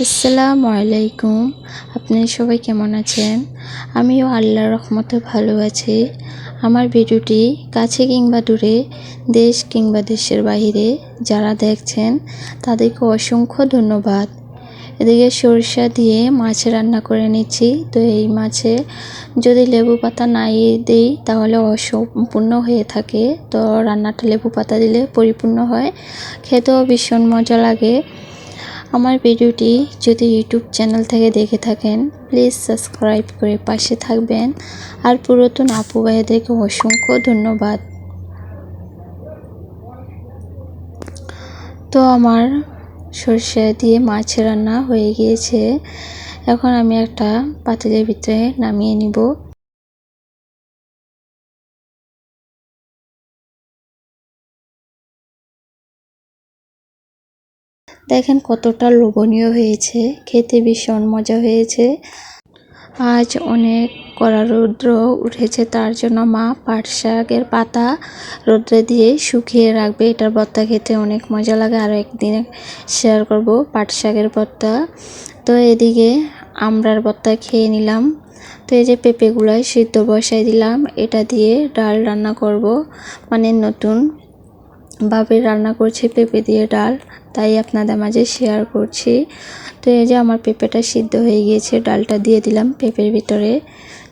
আসসালামু আলাইকুম। আপনি সবাই কেমন আছেন? আমিও আল্লাহর রহমতে ভালো আছি। আমার ভিডিওটি কাছে কিংবা দূরে, দেশ কিংবা দেশের বাইরে যারা দেখছেন, তাদেরকে অসংখ্য ধন্যবাদ। এদিকে সরিষা দিয়ে মাছ রান্না করে নিচ্ছি। তো এই মাছে যদি লেবু পাতা নাই দিই, তাহলে অসম্পূর্ণ হয়ে থাকে। তো রান্নাটা লেবু পাতা দিলে পরিপূর্ণ হয়। খেতেও ভীষণ মজা লাগে। আমার ভিডিওটি যদি ইউটিউব চ্যানেল থেকে দেখে থাকেন, প্লিজ সাবস্ক্রাইব করে পাশে থাকবেন। আর পুরাতন আপু ভাইদেরকে অসংখ্য ধন্যবাদ। তো আমার সর্ষে দিয়ে মাছ রান্না হয়ে গিয়েছে। এখন আমি একটা পাতিলের ভিতরে নামিয়ে নিব। দেখেন কতটা লোভনীয় হয়েছে, খেতে ভীষণ মজা হয়েছে। আজ অনেক কড়া রৌদ্র উঠেছে, তার জন্য মা পাট শাকের পাতা রৌদ্রে দিয়ে শুকিয়ে রাখবে। এটার ভর্তা খেতে অনেক মজা লাগে, আর একদিন শেয়ার করব পাট শাকের ভর্তা। তো এদিকে আমরার ভর্তা খেয়ে নিলাম। তো এই যে পেঁপেগুলাই সিদ্ধ বসাই দিলাম, এটা দিয়ে ডাল রান্না করব। মানে নতুন ভাবে রান্না করছি পেঁপে দিয়ে ডাল, তাই আপনাদের মাঝে শেয়ার করছি। তো এই যে আমার পেঁপেটা সিদ্ধ হয়ে গিয়েছে, ডালটা দিয়ে দিলাম পেঁপের ভিতরে।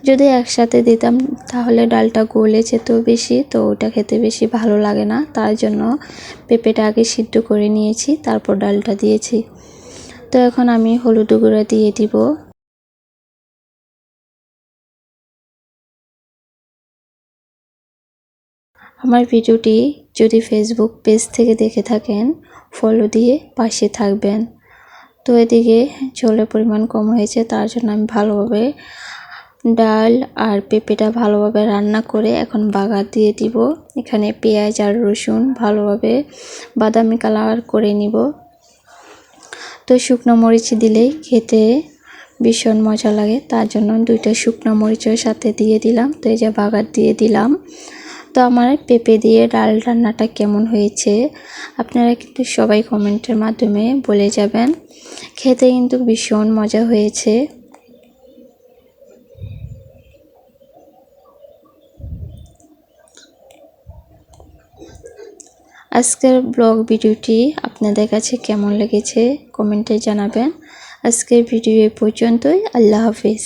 যদি একসাথে দিতাম, তাহলে ডালটা গলে যেত বেশি, তো ওটা খেতে বেশি ভালো লাগে না। তার জন্য পেঁপেটা আগে সিদ্ধ করে নিয়েছি, তারপর ডালটা দিয়েছি। তো এখন আমি হলুদ গুঁড়া দিয়ে দিব। আমার ভিডিওটি যদি ফেসবুক পেজ থেকে দেখে থাকেন ফলো দিয়ে পাশে থাকবেন। তো এদিকে ঝোলের পরিমাণ কম হয়েছে, তার জন্য আমি ভালোভাবে ডাল আর পেঁপেটা ভালোভাবে রান্না করে এখন বাগার দিয়ে দিব। এখানে পেঁয়াজ আর রসুন ভালোভাবে বাদামি কালার করে নিব। তো শুকনো মরিচ দিলেই খেতে ভীষণ মজা লাগে, তার জন্য দুইটা শুকনো মরিচের সাথে দিয়ে দিলাম। তো এই যে বাগার দিয়ে দিলাম। তো আমার পেঁপে দিয়ে ডাল রান্নাটা কেমন হয়েছে, আপনারা কিন্তু সবাই কমেন্টের মাধ্যমে বলে যাবেন। খেতে কিন্তু ভীষণ মজা হয়েছে। আজকের ব্লগ ভিডিওটি আপনাদের কাছে কেমন লেগেছে কমেন্টে জানাবেন। আজকের ভিডিও এ পর্যন্তই, আল্লাহ হাফিজ।